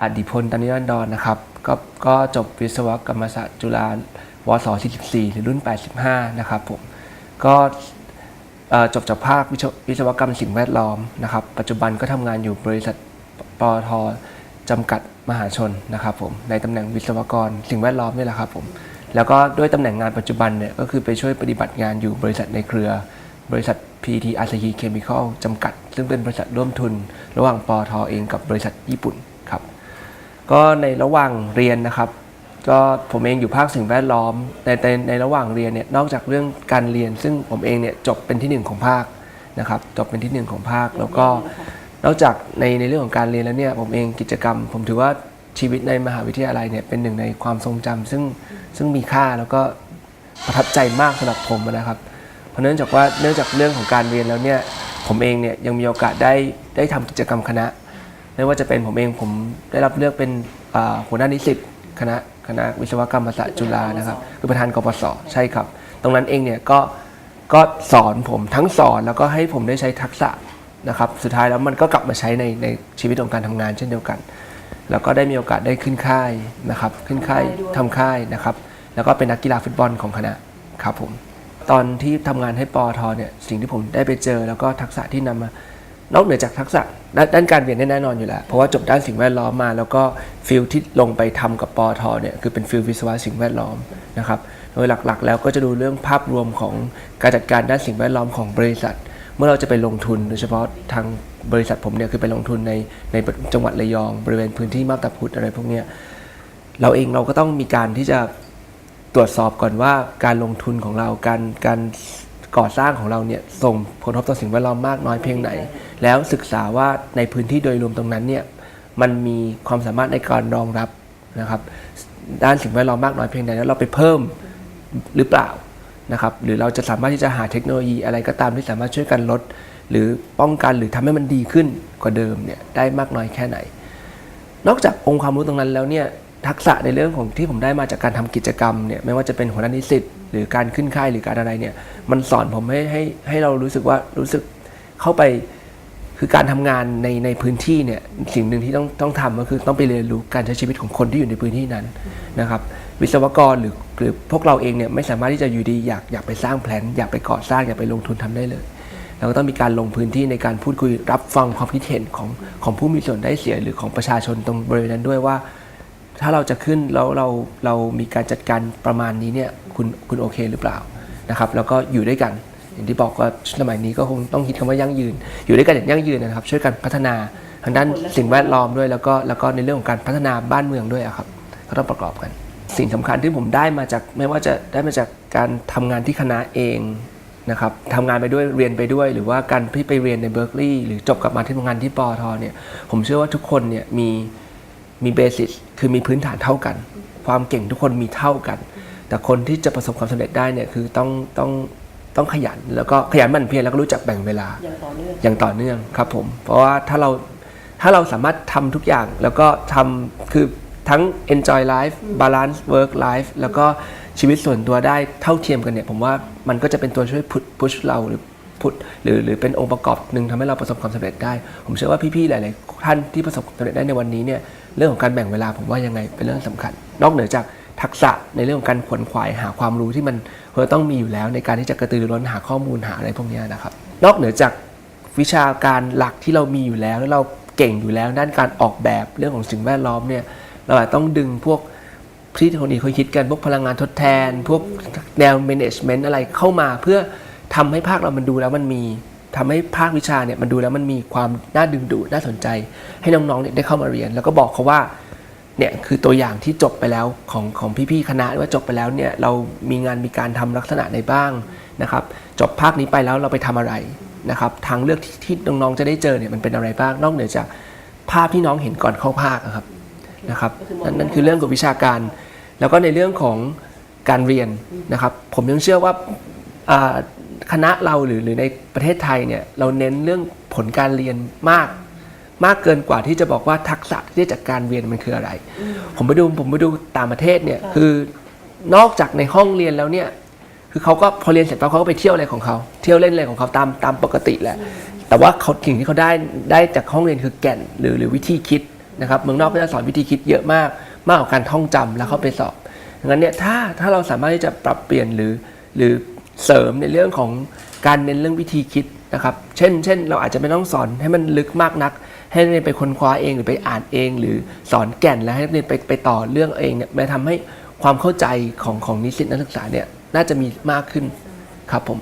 อดิพลตานิรันดรนนะครับก็ก็จบวิศวกรรมศาสตร์จุฬาวศ44หรือรุ่น 85 นะครับผมก็จบจากภาควิศวกรรมสิ่งแวดล้อมนะครับ ปัจจุบันก็ทำงานอยู่บริษัทปตทจำกัดมหาชนนะครับผมในตำแหน่งวิศวกรสิ่งแวดล้อมนี่แหละครับผมแล้วก็ด้วยตำแหน่งงานปัจจุบันเนี่ยก็คือไปช่วยปฏิบัติงานอยู่บริษัทในเครือบริษัท PT Asahi Chemical จำกัด ซึ่งเป็นบริษัทร่วมทุน ระหว่างปอทเองกับบริษัทญี่ปุ่น ก็ในระหว่างเรียนนะครับก็ผมเองอยู่ภาคสิ่งแวดล้อมในในในระหว่างเรียนเนี่ยนอกจากเรื่องการเรียน ซึ่งผมเองเนี่ยจบเป็นที่หนึ่งของภาคนะครับจบเป็นที่หนึ่งของภาค แล้วก็นอกจากในในเรื่องของการเรียนแล้วเนี่ยผมเองกิจกรรม ผมถือว่าชีวิตในมหาวิทยาลัยเนี่ยเป็นหนึ่งในความทรงจำซึ่งซึ่งมีค่าแล้วก็ประทับใจมากสำหรับผมนะครับ เพราะเนื่องจากว่าเนื่องจากเรื่องของการเรียนแล้วเนี่ยผมเองเนี่ยยังมีโอกาสได้ได้ทำกิจกรรมคณะ ไม่ว่าจะเป็นผมเองผมได้รับเลือกเป็นอ่าหัวหน้านิสิตคณะคณะวิศวกรรมศาสตร์จุฬานะครับคือประธานกปศใช่ครับ ตรงนั้นเองเนี่ยก็ก็สอนผมทั้งสอนแล้วก็ให้ผมได้ใช้ทักษะนะครับสุดท้ายแล้วมันก็กลับมาใช้ในในชีวิตของการทำงานเช่นเดียวกัน แล้วก็ได้มีโอกาสได้ขึ้นค่ายนะครับ ขึ้นค่ายทำค่ายนะครับ แล้วก็เป็นนักกีฬาฟุตบอลของคณะครับผมตอนที่ทำงานให้ปอทเนี่ยสิ่งที่ผมได้ไปเจอแล้วก็ทักษะที่นำมานอกเหนือจากทักษะ ด้านด้านการเรียนแน่นอนอยู่แล้ว เพราะว่าจบด้านสิ่งแวดล้อมมา แล้วก็ฟิลที่ลงไปทำกับปอทเนี่ยคือเป็นฟิลวิศวะสิ่งแวดล้อมนะครับโดยหลักๆ แล้วก็จะดูเรื่องภาพรวมของการจัดการด้านสิ่งแวดล้อมของบริษัท เมื่อเราจะไปลงทุนโดยเฉพาะทางบริษัทผมเนี่ยคือไปลงทุนในในจังหวัดระยองบริเวณพื้นที่มาบตาพุธอะไรพวกเนี้ยเราเองเราก็ต้องมีการที่จะตรวจสอบก่อนว่าการลงทุนของเราการการ ก่อสร้างของเราเนี่ยส่งผลกระทบต่อสิ่งแวดล้อมมากน้อยเพียงไหน แล้วศึกษาว่าในพื้นที่โดยรวมตรงนั้นเนี่ยมันมีความสามารถในการรองรับนะครับ ด้านสิ่งแวดล้อมมากน้อยเพียงใดแล้วเราไปเพิ่มหรือเปล่านะครับ หรือเราจะสามารถที่จะหาเทคโนโลยีอะไรก็ตามที่สามารถช่วยกันลด หรือป้องกันหรือทำให้มันดีขึ้นกว่าเดิมเนี่ยได้มากน้อยแค่ไหน นอกจากองค์ความรู้ตรงนั้นแล้วเนี่ย ทักษะในเรื่องของที่ผมได้มาจากการทำกิจกรรมเนี่ยไม่ว่าจะเป็นหัวหน้านิสิตหรือการขึ้นค่ายหรือการอะไรเนี่ยมันสอนผมให้ให้ให้เรารู้สึกว่ารู้สึกเข้าไปคือการทำงานในในพื้นที่เนี่ยสิ่งหนึ่งที่ต้องต้องทำก็คือต้องไปเรียนรู้การใช้ชีวิตของคนที่อยู่ในพื้นที่นั้นนะครับ วิศวกรหรือหรือพวกเราเองเนี่ยไม่สามารถที่จะอยู่ดีอยากอยากไปสร้างแผนอยากไปก่อสร้างอยากไปลงทุนทำได้เลยเราก็ต้องมีการลงพื้นที่ในการพูดคุยรับฟังความคิดเห็นของของผู้มีส่วนได้เสียหรือของประชาชนตรงบริเวณนั้นด้วยว่า ถ้าเราจะขึ้นแล้วเราเรามีการจัดการประมาณนี้เนี่ยคุณคุณโอเคหรือเปล่านะครับแล้วก็อยู่ด้วยกัน อย่างที่บอกว่าสมัยนี้ก็คงต้องคิดคำว่ายั่งยืน อยู่ด้วยกันอย่างยั่งยืนนะครับ ช่วยกันพัฒนาทางด้านสิ่งแวดล้อมด้วยแล้วก็แล้วก็ในเรื่องของการพัฒนาบ้านเมืองด้วยอะครับก็ต้องประกอบกัน สิ่งสำคัญที่ผมได้มาจากไม่ว่าจะได้มาจากการทำงานที่คณะเองนะครับทำงานไปด้วยเรียนไปด้วย หรือว่าการที่ไปเรียนในเบอร์กลีย์หรือจบกลับมาที่ทำงานที่ปอทเนี่ยผมเชื่อว่าทุกคนเนี่ยมี มีเบสิสคือมีพื้นฐานเท่ากัน ความเก่งทุกคนมีเท่ากัน แต่คนที่จะประสบความสำเร็จได้เนี่ยคือต้องต้องต้องขยันแล้วก็ขยันหมั่นเพียรแล้วก็รู้จักแบ่งเวลาอย่างต่อเนื่องอย่างต่อเนื่องครับผม เพราะว่าถ้าเราถ้าเราสามารถทำทุกอย่างแล้วก็ทำคือทั้ง enjoy life balance work life แล้วก็ชีวิตส่วนตัวได้เท่าเทียมกันเนี่ย ผมว่ามันก็จะเป็นตัวช่วยพุชเราหรือ พุทหรือหรือเป็นองค์ประกอบหนึ่งทำให้เราประสบความสำเร็จได้ ผมเชื่อว่าพี่ๆหลายๆท่านที่ประสบความสำเร็จได้ในวันนี้เนี่ยเรื่องของการแบ่งเวลาผมว่ายังไงเป็นเรื่องสำคัญ นอกเหนือจากทักษะในเรื่องของการขวนขวายหาความรู้ที่มันควรต้องมีอยู่แล้วในการที่จะกระตือรือร้นหาข้อมูลหาอะไรพวกนี้นะครับ นอกเหนือจากวิชาการหลักที่เรามีอยู่แล้ว แล้วเราเก่งอยู่แล้วด้านการออกแบบเรื่องของสิ่งแวดล้อมเนี่ยเราอาจต้องดึงพวกที่คนนี้เขาคิดกันพวกพลังงานทดแทน พวกแนว management อะไรเข้ามาเพื่อ ทำให้ภาคเรามันดูแล้วมันมีทำให้ภาควิชาเนี่ยมันดูแล้วมันมีความน่าดึงดูดน่าสนใจ ให้น้องๆเนี่ยได้เข้ามาเรียน แล้วก็บอกเขาว่าเนี่ยคือตัวอย่างที่จบไปแล้วของของพี่ๆคณะว่าจบไปแล้วเนี่ยเรามีงานมีการทำลักษณะไหนบ้างนะครับ จบภาคนี้ไปแล้วเราไปทำอะไรนะครับทางเลือกที่ที่น้องๆจะได้เจอเนี่ยมันเป็นอะไรบ้างนอกเหนือจากภาพที่น้องเห็นก่อนเข้าภาคครับนะครับนั่นนั่นคือเรื่องของวิชาการ แล้วก็ในเรื่องของการเรียนนะครับ ผมยังเชื่อว่า คณะเราหรือหรือในประเทศไทยเนี่ยเราเน้นเรื่องผลการเรียนมาก มากเกินกว่าที่จะบอกว่าทักษะที่ได้จากการเรียนมันคืออะไร ผมไปดูผมไปดูต่างประเทศเนี่ยคือนอกจากในห้องเรียนแล้วเนี่ยคือเขาก็พอเรียนเสร็จปั๊บเขาก็ไปเที่ยวอะไรของเขาเที่ยวเล่นอะไรของเขาตามตามปกติแหละแต่ว่าเขาสิ่งที่เขาได้ได้จากห้องเรียนคือแก่นหรือหรือวิธีคิดนะครับเมืองนอกก็จะสอนวิธีคิดเยอะมากมากกว่าการท่องจำแล้วเข้าไปสอบดังนั้นเนี่ยถ้าถ้าเราสามารถที่จะปรับเปลี่ยนหรือหรือ เสริมในเรื่องของการเน้นเรื่องวิธีคิดนะครับ เช่น เช่น เราอาจจะไม่ต้องสอนให้มันลึกมากนัก ให้นักเรียนไปค้นคว้าเองหรือไปอ่านเอง หรือสอนแก่นแล้วให้นักเรียนไปไปต่อเรื่องเองเนี่ยมาทำให้ความเข้าใจของของนิสิตนักศึกษาเนี่ยน่าจะมีมากขึ้นครับผม